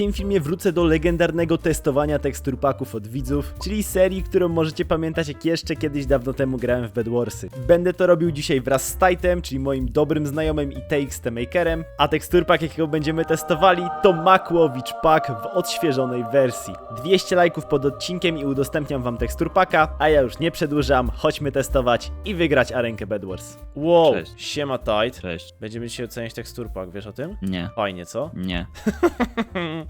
tym filmie wrócę do legendarnego testowania tekstur paków od widzów, czyli serii, którą możecie pamiętać jak jeszcze kiedyś dawno temu grałem w Bedwarsy. Będę to robił dzisiaj wraz z Tightem, czyli moim dobrym znajomym i TXT Makerem, a tekstur pak jakiego będziemy testowali to Makłowicz Pak w odświeżonej wersji. 200 lajków pod odcinkiem i udostępniam wam tekstur paka, a ja już nie przedłużam, chodźmy testować i wygrać arenkę Bedwars. Wow, Cześć. siema Tight. Cześć. Będziemy dzisiaj oceniać tekstur pak, wiesz o tym? Nie. Fajnie, co? Nie.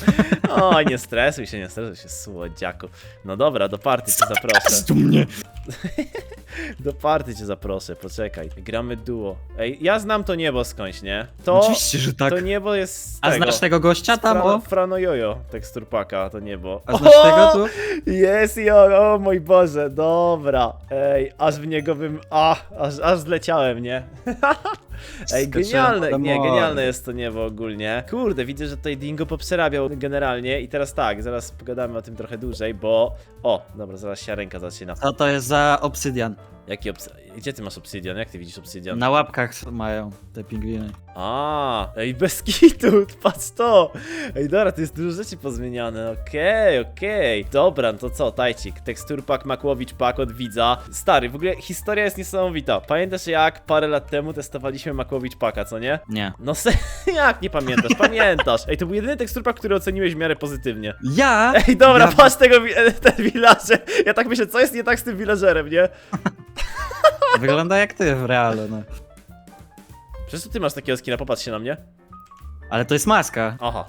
O, nie stresuj się, nie stresuj się, słodziaku. No dobra, do party cię zaproszę. tu mnie. Do party cię zaproszę, poczekaj. Gramy duo. Ej, ja znam to niebo skądś, nie? To, Oczywiście, że tak. to niebo jest z A tego. znasz tego gościa tam, Frano, o? Frano Jojo, teksturpaka, to niebo. A znasz tego tu? Jest jo, o mój Boże, dobra. Ej, aż w niego bym, a, aż, aż zleciałem, nie? Ej, Skoczyłem genialne, nie, genialne jest to niebo ogólnie. Kurde, widzę, że tutaj Dingo poprzerabiał generalnie i teraz tak, zaraz pogadamy o tym trochę dłużej, bo... O, dobra, zaraz się ręka zaczyna. Co to jest za obsydian? Jaki obs... Gdzie ty masz obsydian? Jak ty widzisz obsydian? Na łapkach mają te pingwiny. A, ej, bez kitu, patrz to! Ej, dobra, to jest dużo rzeczy pozmieniane, okej, okej. Dobra, no to co, Tajcik, tekstur pak, Makłowicz pak od widza. Stary, w ogóle historia jest niesamowita. Pamiętasz jak parę lat temu testowaliśmy Makłowicz paka, co nie? Nie. No se, jak nie pamiętasz? Pamiętasz. Ej, to był jedyny tekstur pak, który oceniłeś w miarę pozytywnie. Ja? Ej, dobra, Ja- patrz tego, wi- ten villager. Ja tak myślę, co jest nie tak z tym villagerem, nie? Wygląda jak ty w realu, no. Przecież to ty masz takiego skina, popatrz się na mnie. Ale to jest maska. Aha.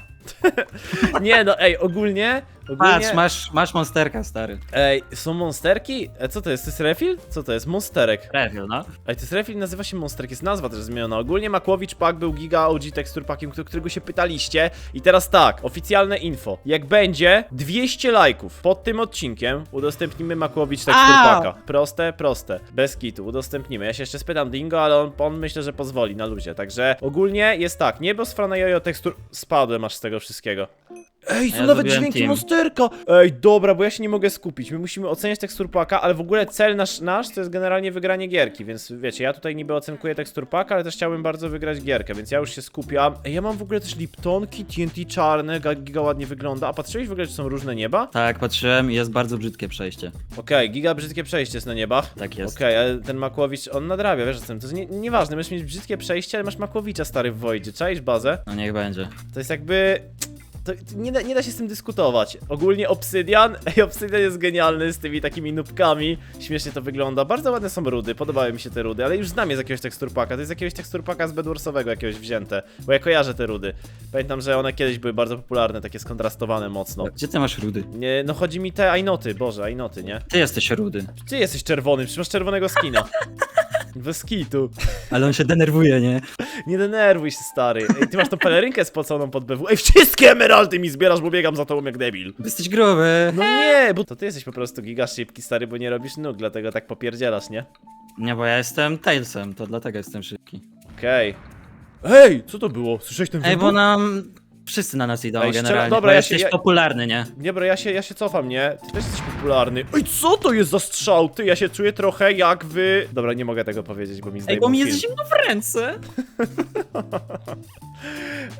nie no, ej, ogólnie, ogólnie... Patrz, masz, masz monsterka, stary. Ej, są monsterki? E, co to jest? To jest refill? Co to jest? Monsterek. Refill, no. Ej, to jest refill, nazywa się Monsterek, jest nazwa też zmieniona. Ogólnie Makłowicz Pack był giga OG tekstur packiem, którego się pytaliście. I teraz tak, oficjalne info. Jak będzie 200 lajków pod tym odcinkiem, udostępnimy Makłowicz tekstur Au! packa. Proste, proste. Bez kitu, udostępnimy. Ja się jeszcze spytam Dingo, ale on, on myślę, że pozwoli na luzie. Także ogólnie jest tak, niebo z Frana Jojo tekstur spadłem aż z tego wszystkiego. Ej, są Ja nawet zrobiłem dźwięki team. monsterka! Ej, dobra, bo ja się nie mogę skupić. My musimy oceniać tekstur paka, ale w ogóle cel nasz, nasz to jest generalnie wygranie gierki, więc wiecie, ja tutaj niby ocenkuję tekstur paka, ale też chciałbym bardzo wygrać gierkę, więc ja już się skupiam. Ej, ja mam w ogóle też Liptonki, TNT czarne, ga- giga ładnie wygląda. A patrzyłeś w ogóle, czy są różne nieba? Tak, patrzyłem i jest bardzo brzydkie przejście. Okej, giga brzydkie przejście jest na niebach. Tak jest. Okej, ale ten Makłowicz, on nadrabia, wiesz o tym, to jest nie, nieważne, możesz mieć brzydkie przejście, ale masz Makłowicza stary w Wojdzie, czaisz bazę? No niech będzie. To jest jakby. To to nie, da, nie da się z tym dyskutować. Ogólnie Obsydian, ej, Obsydian jest genialny z tymi takimi nubkami. Śmiesznie to wygląda. Bardzo ładne są rudy, podobały mi się te rudy, ale już znam je z jakiegoś teksturpaka. To jest jakiegoś teksturpaka z Bedwarsowego jakiegoś wzięte, bo ja kojarzę te rudy. Pamiętam, że one kiedyś były bardzo popularne, takie skontrastowane mocno. Gdzie ty masz rudy? Nie, no chodzi mi te ajnoty, boże, ajnoty, nie? Ty jesteś rudy. Ty jesteś czerwony, przecież masz czerwonego skina. Bez kitu. Ale on się denerwuje, nie? Nie denerwuj się, stary. Ej, ty masz tą pelerynkę spoconą pod BW. Ej, wszystkie emeraldy mi zbierasz, bo biegam za tobą jak debil. Jesteś gruby. No nie, bo to ty jesteś po prostu giga szybki, stary, bo nie robisz nóg, dlatego tak popierdzielasz, nie? Nie, bo ja jestem Tailsem, to dlatego jestem szybki. Okej. Ej, co to było? Słyszałeś ten Ej, wybuch? bo nam... Wszyscy na nas idą Ej, szczerze- generalnie, dobra, bo ja się- jesteś ja- popularny, nie? Nie, bro, ja się, ja się cofam, nie? Ty też jesteś popularny. Ej, co to jest za strzał? Ty, ja się czuję trochę jak wy... Dobra, nie mogę tego powiedzieć, bo mi Ej, zdejmą bo mi film. jest zimno w ręce.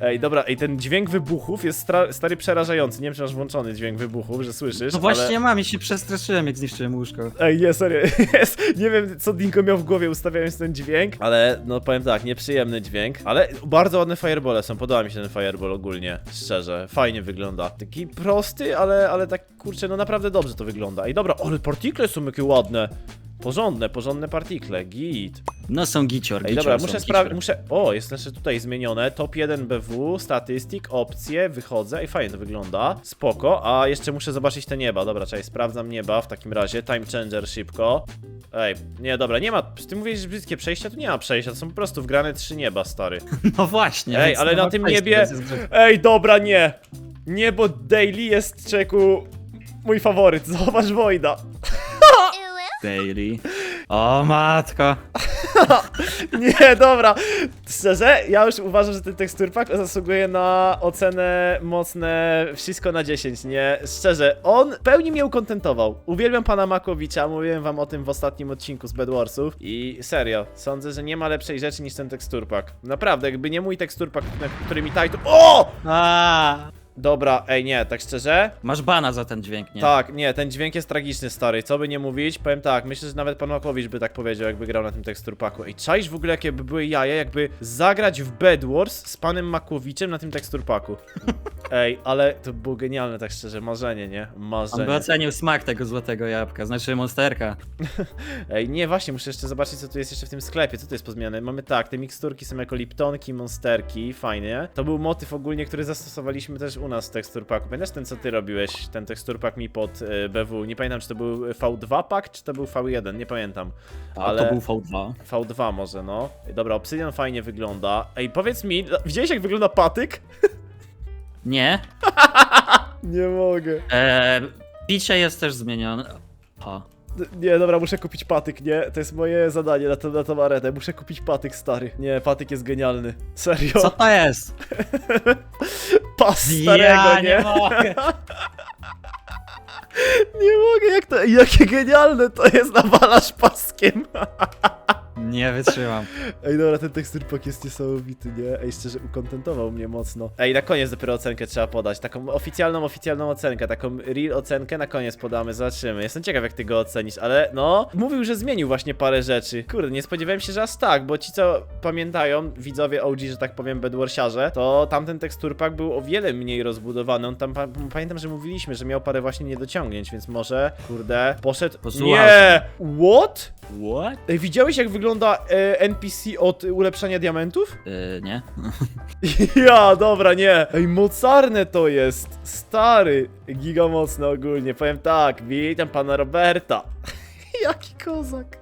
Ej, dobra, ej, ten dźwięk wybuchów jest stra- stary przerażający. Nie wiem, czy masz włączony dźwięk wybuchów, że słyszysz, No właśnie ale... mam i się przestraszyłem, jak zniszczyłem łóżko. Ej, nie, sorry, jest, nie wiem co Dinko miał w głowie ustawiając ten dźwięk, ale no powiem tak, nieprzyjemny dźwięk, ale bardzo ładne firebole są, podoba mi się ten fireball ogólnie, szczerze, fajnie wygląda. Taki prosty, ale, ale tak, kurczę, no naprawdę dobrze to wygląda. Ej, dobra, ale partikle są jakie ładne. Porządne, porządne partikle, git. No są gicior, Ej, gicior dobra, muszę sprawdzić, muszę... O, jest jeszcze tutaj zmienione, top 1 BW, statystyk, opcje, wychodzę, ej, fajnie to wygląda, spoko, a jeszcze muszę zobaczyć te nieba, dobra, czekaj, sprawdzam nieba w takim razie, time changer szybko. Ej, nie, dobra, nie ma, ty mówisz, że brzydkie przejścia, tu nie ma przejścia, to są po prostu wgrane trzy nieba, stary. No właśnie. Ej, więc ale na tym niebie- jest. Ej, dobra, nie! Niebo daily jest, czeku, mój faworyt, zobacz Wojda. Daily. O matko. Nie, dobra. Szczerze, ja już uważam, że ten teksturpak zasługuje na ocenę mocne wszystko na 10, nie? Szczerze, on pełni mnie ukontentował. Uwielbiam pana Makowicza, mówiłem wam o tym w ostatnim odcinku z Bedwarsów i serio, sądzę, że nie ma lepszej rzeczy niż ten teksturpak. Naprawdę, jakby nie mój teksturpak, na który mi title... O! A, Dobra, ej, nie, tak szczerze? Masz bana za ten dźwięk, nie? Tak, nie, ten dźwięk jest tragiczny, stary. Co by nie mówić, powiem tak, myślę, że nawet pan Makowicz by tak powiedział, jakby grał na tym teksturpaku. Ej, czaisz w ogóle, jakie by były jaja, jakby zagrać w Bed Wars z panem Makowiczem na tym teksturpaku. Ej, ale to było genialne, tak szczerze, marzenie, nie? On by Marzenie. ocenił smak tego złotego jabłka, znaczy monsterka. Ej, nie, właśnie, muszę jeszcze zobaczyć, co tu jest jeszcze w tym sklepie. Co tu jest pozmieniane? Mamy tak, te miksturki są jako liptonki, monsterki, fajnie. To był motyw ogólnie, który zastosowaliśmy też u nas w teksturpaku. Pamiętasz ten, co ty robiłeś? Ten teksturpak mi pod y, BW. Nie pamiętam, czy to był V2 pak, czy to był V1, nie pamiętam. A Ale- to był V2. V2 może, no. Dobra, obsydian fajnie wygląda. Ej, powiedz mi, widziałeś jak wygląda patyk? Nie. Nie mogę. Eee, picie jest też zmienione. Nie, dobra, muszę kupić patyk, nie? To jest moje zadanie na, to, na tą arenę. Muszę kupić patyk, stary. Nie, patyk jest genialny. Serio. Co to jest? Pas starego, ja nie? nie mogę. Nie mogę, jak to, jakie genialne to jest, nawalasz paskiem. Nie wytrzymam. Ej, dobra, ten teksturpak jest niesamowity, nie? Ej, szczerze, ukontentował mnie mocno. Ej, na koniec dopiero ocenkę trzeba podać, taką oficjalną, oficjalną ocenkę, taką real ocenkę na koniec podamy, zobaczymy. Jestem ciekaw, jak ty go ocenisz, ale no, mówił, że zmienił właśnie parę rzeczy. Kurde, nie spodziewałem się, że aż tak, bo ci, co pamiętają, widzowie OG, że tak powiem, bedwarsiarze, to tamten teksturpak był o wiele mniej rozbudowany. On tam, pa pamiętam, że mówiliśmy, że miał parę właśnie niedociągnięć, więc może, kurde, poszedł... Posłuchał Nie! What? What? Ej, widziałeś jak wygląda e, NPC od ulepszania diamentów? Yy, nie? ja, dobra, nie. Ej, mocarne to jest. Stary. Giga mocne ogólnie. Powiem tak, witam pana Roberta. Jaki kozak.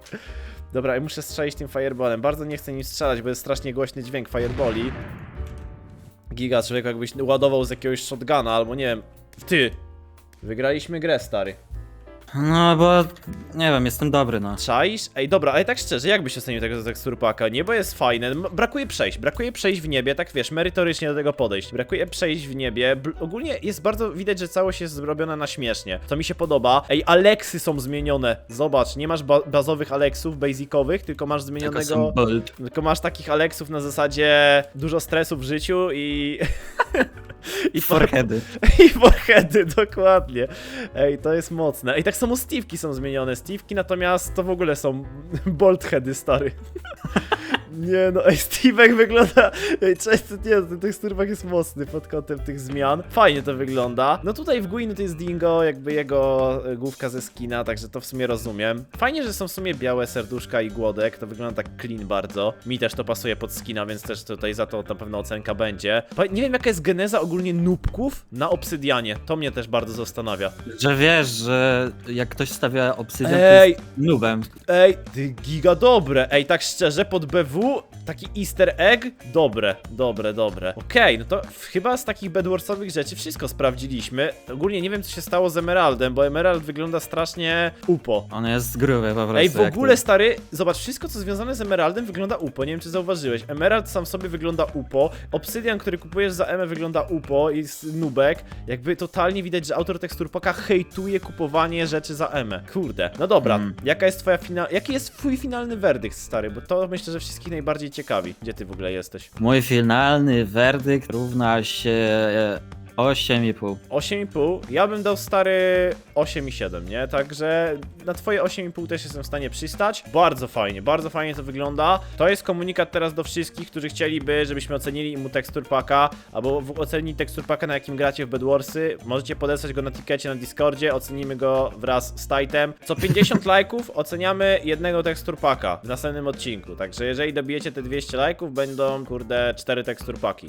Dobra, ja muszę strzelić tym fireballem. Bardzo nie chcę nim strzelać, bo jest strasznie głośny dźwięk fireballi. Giga, człowiek jakbyś ładował z jakiegoś shotguna, albo nie wiem. Ty. Wygraliśmy grę, stary. No bo, nie wiem, jestem dobry, no. Czaisz? Ej, dobra, ale tak szczerze, jak byś ocenił tego teksturpaka? Niebo jest fajne, m- brakuje przejść, brakuje przejść w niebie, tak wiesz, merytorycznie do tego podejść. Brakuje przejść w niebie, bl- ogólnie jest bardzo widać, że całość jest zrobiona na śmiesznie. To mi się podoba. Ej, Aleksy są zmienione, zobacz, nie masz ba bazowych Aleksów, basicowych, tylko masz Tylko zmienionego... bold. Tylko masz takich Aleksów na zasadzie dużo stresu w życiu i... I Foreheady. i foreheady, dokładnie. Ej, to jest mocne. Ej, tak samo Steve'ki są zmienione. Steve'ki natomiast to w ogóle są boldheady, stary. Nie no, ej, Steve'ek wygląda... Ej, cześć, nie, ten teksturpak jest mocny pod kątem tych zmian. Fajnie to wygląda. No tutaj w Gwinu to jest Dingo, jakby jego e, główka ze skina, także to w sumie rozumiem. Fajnie, że są w sumie białe serduszka i głodek, to wygląda tak clean bardzo. Mi też to pasuje pod skina, więc też tutaj za to na pewno ocenka będzie. Pa- Nie wiem jaka jest geneza ogólnie nubków na obsydianie, to mnie też bardzo zastanawia. Że wiesz, że jak ktoś stawia obsydian, to Ej, jest nubem. ej, ty giga dobre. Ej, tak szczerze, pod BW 부 taki easter egg, dobre, dobre, dobre. Okej, no to chyba z takich bedwarsowych rzeczy wszystko sprawdziliśmy. Ogólnie nie wiem co się stało z Emeraldem, bo Emerald wygląda strasznie upo. On jest gruby po prostu. Ej, w ogóle stary, zobacz, wszystko co związane z Emeraldem wygląda upo, nie wiem czy zauważyłeś. Emerald sam sobie wygląda upo, Obsydian, który kupujesz za Emę wygląda upo, jest nubek. Jakby totalnie widać, że autor teksturpaka hejtuje kupowanie rzeczy za Emę. Kurde. No dobra, Mm. jaka jest twoja fina... jaki jest twój finalny werdykt, stary? Bo to myślę, że wszystkich najbardziej ciekawi. Gdzie ty w ogóle jesteś? Mój finalny werdykt równa się e, 8,5. 8,5. Ja bym dał stary 8,7, nie? Także na twoje 8,5 też jestem w stanie przystać. Bardzo fajnie, bardzo fajnie to wygląda. To jest komunikat teraz do wszystkich, którzy chcieliby, żebyśmy ocenili mu tekstur paka, albo ocenili tekstur paka, na jakim gracie w Bedwarsy. Możecie podesłać go na tikecie na Discordzie, ocenimy go wraz z Titan. Co 50 lajków oceniamy jednego tekstur paka w następnym odcinku. Także jeżeli dobijecie te 200 lajków, będą, kurde, 4 tekstur paki.